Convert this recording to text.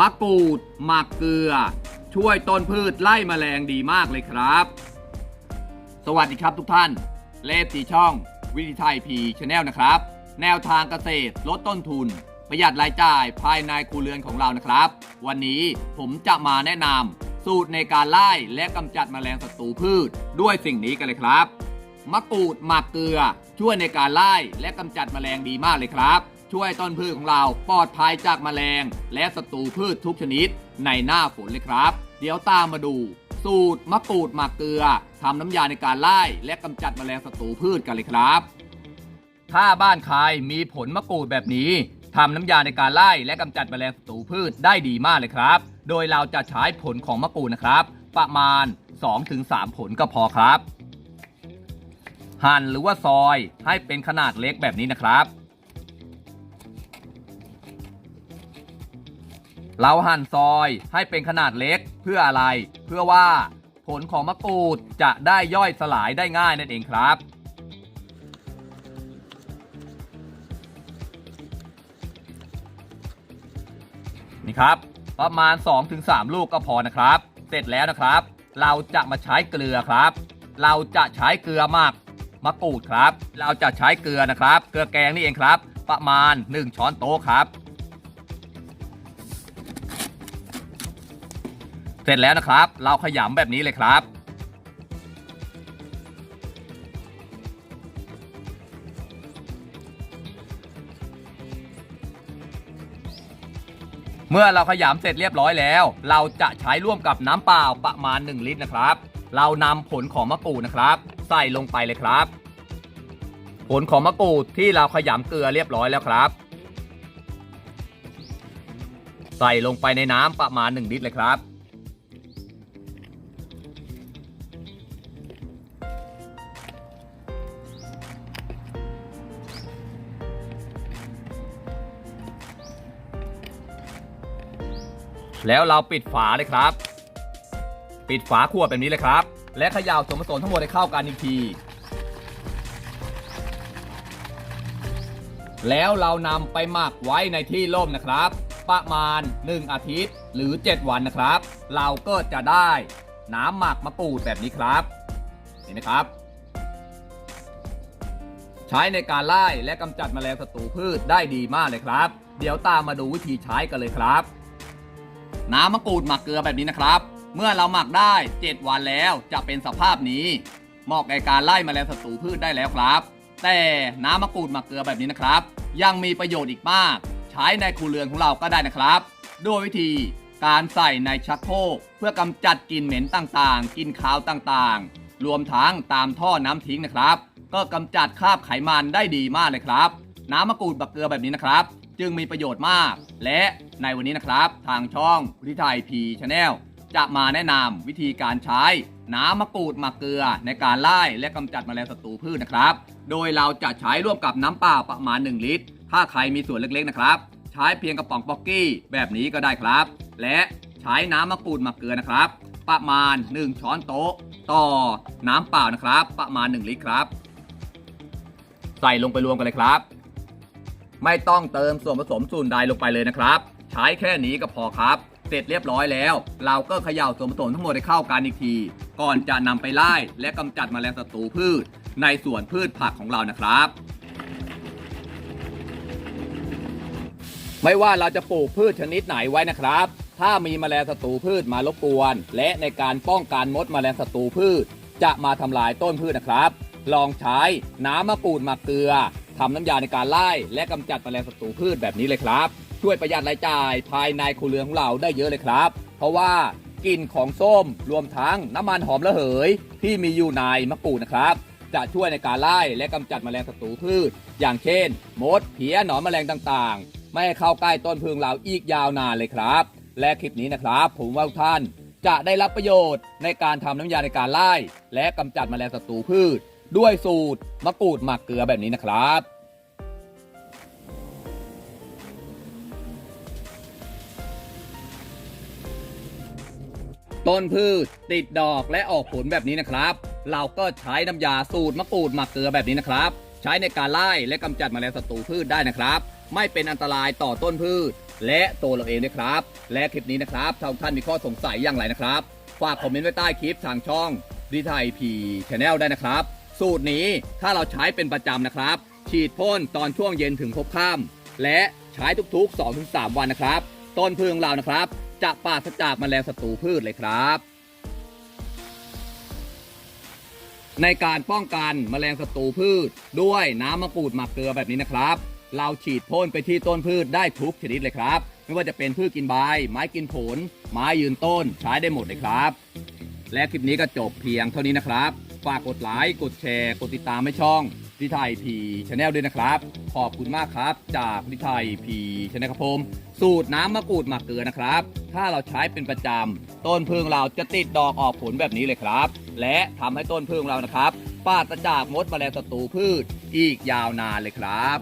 มะกรูด หมักเกลือ ช่วยต้นพืชไล่แมลงดีมากเลยครับ สวัสดีครับทุกท่าน เลฟตีช่อง วิธีไทยพีชแนลนะครับ แนวทางเกษตรลดต้นทุน ประหยัดรายจ่ายภายในครัวเรือนของเรานะครับ วันนี้ผมจะมาแนะนำสูตรในการไล่และกำจัดแมลงศัตรูพืชด้วยสิ่งนี้กันเลยครับ มะกรูดหมักเกลือ ช่วยในการไล่และกำจัดแมลงดีมากเลยครับ ช่วยต้นพืชของเราปลอดภัยจากแมลง และศัตรูพืชทุกชนิดในหน้าฝนเลยครับ เดี๋ยวตามมาดู สูตรมะกรูดหมักเกลือทำน้ำยาในการไล่และกำจัดแมลงศัตรูพืชกันเลยครับ ถ้าบ้านใครมีผลมะกรูดแบบนี้ทำน้ำยาในการไล่และกำจัดแมลงศัตรูพืชได้ดีมากเลยครับ โดยเราจะใช้ผลของมะกรูดนะครับ ประมาณ 2-3 ผลก็พอครับ หั่นหรือว่าซอยให้เป็นขนาดเล็กแบบนี้นะครับ เราหั่นซอยให้เป็นขนาดเล็กเพื่ออะไร เพื่อว่า ผลของมะกรูดจะได้ย่อยสลายได้ง่ายนั่นเองครับ นี่ครับ ประมาณ 2-3 ลูกก็พอนะครับ เสร็จแล้วนะครับ เราจะมาใช้เกลือครับ เราจะใช้เกลือมักมะกรูดครับ เราจะใช้เกลือนะครับ เกลือแกงนี่เองครับ ประมาณ 1 ช้อนโต๊ะครับ ร็จแล้วนะครับ เราขยำแบบนี้เลยครับ เมื่อเราขยำเสร็จเรียบร้อยแล้ว เราจะใช้ร่วมกับน้ำเปล่าประมาณ 1 ลิตรนะครับ เรานำผลของมะกรูดนะครับ ใส่ลงไปเลยครับ ผลของมะกรูดที่เราขยำเกลือเรียบร้อยแล้วครับใส่ลงไปในน้ำประมาณ 1 ลิตรเลยครับ แล้วเราปิดฝาเลยครับ ปิดฝาขวดแบบนี้เลยครับ และเขย่าส่วนผสมทั้งหมดให้เข้ากันอีกที แล้วเรานำไปหมักไว้ในที่ร่มนะครับ ประมาณ 1 อาทิตย์หรือ 7 วันนะครับ เราก็จะได้น้ำหมักมะกรูดแบบนี้ครับ เห็นไหมครับ ใช้ในการไล่และกำจัดแมลงศัตรูพืชได้ดีมากเลยครับ เดี๋ยวตามมาดูวิธีใช้กันเลยครับ น้ำมะกรูดหมักเกลือแบบนี้นะครับ เมื่อเราหมักได้ 7 วันแล้วจะเป็นสภาพนี้เหมาะในการไล่แมลงศัตรูพืชได้แล้วครับ แต่น้ำมะกรูดหมักเกลือแบบนี้นะครับ ยังมีประโยชน์อีกมาก ใช้ในครัวเรือนของเราก็ได้นะครับด้วยวิธีการใส่ในชักโครกเพื่อกำจัดกลิ่นเหม็นต่างๆกลิ่นคาวต่างๆ รวมทั้งตามท่อน้ำทิ้งนะครับ ก็กำจัดคราบไขมันได้ดีมากเลยครับ น้ำมะกรูดหมักเกลือแบบนี้นะครับ จึงมีประโยชน์มาก และในวันนี้นะครับ ทางช่องวิทยไทยพีชาแนลจะมาแนะนำวิธีการใช้น้ำมะกรูดมักเกลือในการไล่และกำจัดแมลงศัตรูพืชนะครับ โดยเราจะใช้ร่วมกับน้ำเปล่าประมาณ 1 ลิตร ถ้าใครมีส่วนเล็กๆนะครับ ใช้เพียงกระป๋องป๊อกกี้แบบนี้ก็ได้ครับ และใช้น้ำมะกรูดมักเกลือนะครับ ประมาณ 1 ช้อนโต๊ะ ต่อน้ำเปล่านะครับ ประมาณ 1 ลิตรครับ ใส่ลงไปรวมกันเลยครับ ไม่ต้องเติมส่วนผสมสูตรใดลงไปเลยนะครับ ใช้แค่นี้ก็พอครับ เสร็จเรียบร้อยแล้ว เราก็เขย่าส่วนผสมทั้งหมดให้เข้ากันอีกที ก่อนจะนำไปไล่และกำจัดแมลงศัตรูพืช ในสวนพืชผักของเรานะครับ ไม่ว่าเราจะปลูกพืชชนิดไหนไว้นะครับ ถ้ามีแมลงศัตรูพืชมารบกวน และในการป้องกันมดแมลงศัตรูพืช จะมาทำลายต้นพืชนะครับ ลองใช้น้ำมะกรูดหมักเกลือ ทำน้ำยาในการไล่และกำจัดแมลงศัตรูพืชแบบนี้เลยครับ ช่วยประหยัดรายจ่ายภายในครัวเรือนของเราได้เยอะเลยครับ เพราะว่ากลิ่นของส้มรวมทั้งน้ำมันหอมระเหย ที่มีอยู่ในมะกรูดนะครับ จะช่วยในการไล่และกำจัดแมลงศัตรูพืช อย่างเช่น มดเพี้ยหนอนแมลงต่างๆ ไม่ให้เข้าใกล้ต้นพึ่งเราอีกยาวนานเลยครับ และคลิปนี้นะครับ ผมว่าทุกท่านจะได้รับประโยชน์ในการทำน้ำยาในการไล่และกำจัดแมลงศัตรูพืช ด้วยสูตรมะกรูดหมักเกลือแบบนี้นะครับ ต้นพืชติดดอกและออกผลแบบนี้นะครับ เราก็ใช้น้ำยาสูตรมะกรูดหมักเกลือแบบนี้นะครับ ใช้ในการไล่และกำจัดแมลงศัตรูพืชได้นะครับ ไม่เป็นอันตรายต่อต้นพืช และตัวเราเองด้วยครับ และคลิปนี้นะครับถ้าท่านมีข้อสงสัยอย่างไรนะครับฝากคอมเมนต์ไว้ใต้คลิปทางช่องดีไทยพีชแนลได้นะครับ สูตรนี้ถ้าเราใช้เป็นประจำนะครับ ฉีดพ่นตอนช่วงเย็นถึงพบค่ำและใช้ทุกๆ 2-3 วันนะครับ ต้นพืชของเรานะครับ จะปราศจากแมลงศัตรูพืชเลยครับ ในการป้องกันแมลงศัตรูพืช ด้วยน้ำมะกรูดหมักเกลือแบบนี้นะครับ เราฉีดพ่นไปที่ต้นพืชได้ทุกชนิดเลยครับ ไม่ว่าจะเป็นพืชกินใบ ไม้กินผล ไม้ยืนต้นใช้ได้หมดเลยครับ และคลิปนี้ก็จบเพียงเท่านี้นะครับ ฝากกดไลค์กดแชร์ กดติดตามให้ช่องดิไทยพีชาแนลด้วยนะครับ ขอบคุณมากครับ จากดิไทยพีชาแนลครับผม สูตรน้ำมะกรูดหมักเกลือนะครับ ถ้าเราใช้เป็นประจำต้นพึ่งเราจะติดดอกออกผลแบบนี้เลยครับ และทำให้ต้นพึ่งเรานะครับปราศจากมดแมลงศัตรูพืชอีกยาวนานเลยครับ